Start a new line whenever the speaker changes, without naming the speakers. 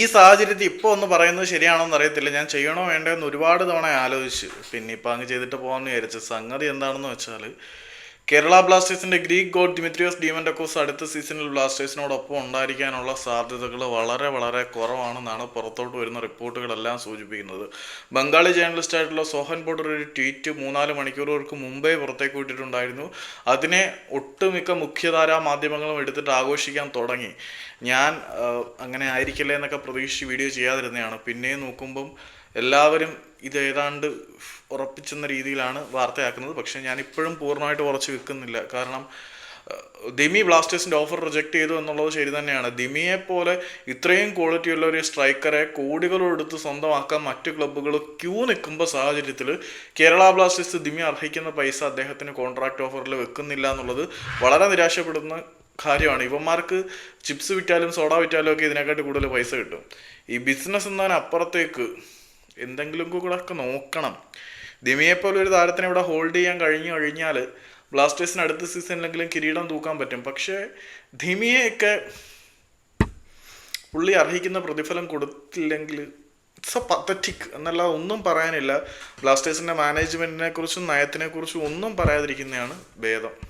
ഈ സാഹചര്യത്തിൽ ഇപ്പോൾ ഒന്ന് പറയുന്നത് ശരിയാണോ എന്ന് അറിയത്തില്ല. ഞാൻ ചെയ്യണോ വേണ്ടോ എന്ന് ഒരുപാട് തവണ ആലോചിച്ച്. പിന്നെ ഇപ്പം അങ്ങ് ചെയ്തിട്ട് പോകാമെന്ന് വിചാരിച്ചു സംഗതി എന്താണെന്ന് വെച്ചാൽ കേരള ബ്ലാസ്റ്റേഴ്സിന്റെ ഗ്രീക്ക് ഗോഡ് ഡിമിത്രിയോസ് ഡീമൻഡക്കോസ് അടുത്ത സീസണിൽ ബ്ലാസ്റ്റേഴ്സിനോടൊപ്പം ഉണ്ടായിരിക്കാനുള്ള സാധ്യതകൾ വളരെ വളരെ കുറവാണെന്നാണ് പുറത്തോട്ട് വരുന്ന റിപ്പോർട്ടുകളെല്ലാം സൂചിപ്പിക്കുന്നത്. ബംഗാളി ജേർണലിസ്റ്റ് ആയിട്ടുള്ള സോഹൻ ബോർഡർ ഒരു ട്വീറ്റ് മൂന്നാൽ മണിക്കൂറുകൾക്ക് മുമ്പേ പുറത്തേക്ക് വിട്ടിട്ടുണ്ടായിരുന്നു. അതിനെ ഒട്ടുമിക്ക മുഖ്യധാരാ മാധ്യമങ്ങളും എടുത്തിട്ട് ആഘോഷിക്കാൻ തുടങ്ങി. ഞാൻ അങ്ങനെ ആയിരിക്കില്ലേ എന്നൊക്കെ പ്രതീക്ഷിച്ച് വീഡിയോ ചെയ്യാതിരുന്നതാണ്. പിന്നെയും നോക്കുമ്പം എല്ലാവരും ഇത് ഏതാണ്ട് ഉറപ്പിച്ചെന്ന രീതിയിലാണ് വാർത്തയാക്കുന്നത്. പക്ഷേ ഞാൻ ഇപ്പോഴും പൂർണമായിട്ട് ഉറച്ചു വെക്കുന്നില്ല കാരണം ദിമി ബ്ലാസ്റ്റേഴ്സിന്റെ ഓഫർ റിജക്ട് ചെയ്തു എന്നുള്ളത് ശരി തന്നെയാണ്. ദിമിയെ പോലെ ഇത്രയും ക്വാളിറ്റി ഉള്ള ഒരു സ്ട്രൈക്കറെ കോടികളെടുത്ത് സ്വന്തമാക്കാൻ മറ്റു ക്ലബ്ബുകൾ ക്യൂ നിൽക്കുമ്പോൾ സാഹചര്യത്തിൽ കേരള ബ്ലാസ്റ്റേഴ്സ് ദിമി അർഹിക്കുന്ന പൈസ അദ്ദേഹത്തിന് കോൺട്രാക്ട് ഓഫറിൽ വെക്കുന്നില്ല എന്നുള്ളത് വളരെ നിരാശപ്പെടുന്ന കാര്യമാണ്. ഇവന്മാർക്ക് ചിപ്സ് വിറ്റാലും സോഡ വിറ്റാലും ഒക്കെ ഇതിനെക്കാട്ടി കൂടുതൽ പൈസ കിട്ടും. ഈ ബിസിനസ് എന്നതിനപ്പുറത്തേക്ക് എന്തെങ്കിലും കൂടെ ഒക്കെ നോക്കണം. ദിമിയെപ്പോലെ ഒരു താരത്തിനെ ഇവിടെ ഹോൾഡ് ചെയ്യാൻ കഴിഞ്ഞു കഴിഞ്ഞാൽ ബ്ലാസ്റ്റേഴ്സിന് അടുത്ത സീസണിലെങ്കിലും കിരീടം തൂക്കാൻ പറ്റും. പക്ഷേ ധിമിയെയൊക്കെ പുള്ളി അർഹിക്കുന്ന പ്രതിഫലം കൊടുത്തില്ലെങ്കിൽ ഇറ്റ്സ് എ പത്തറ്റിക് എന്നല്ലാതെ ഒന്നും പറയാനില്ല. ബ്ലാസ്റ്റേഴ്സിന്റെ മാനേജ്മെന്റിനെ കുറിച്ചും നയത്തിനെ കുറിച്ചും ഒന്നും പറയാതിരിക്കുന്നതാണ് ഭേദം.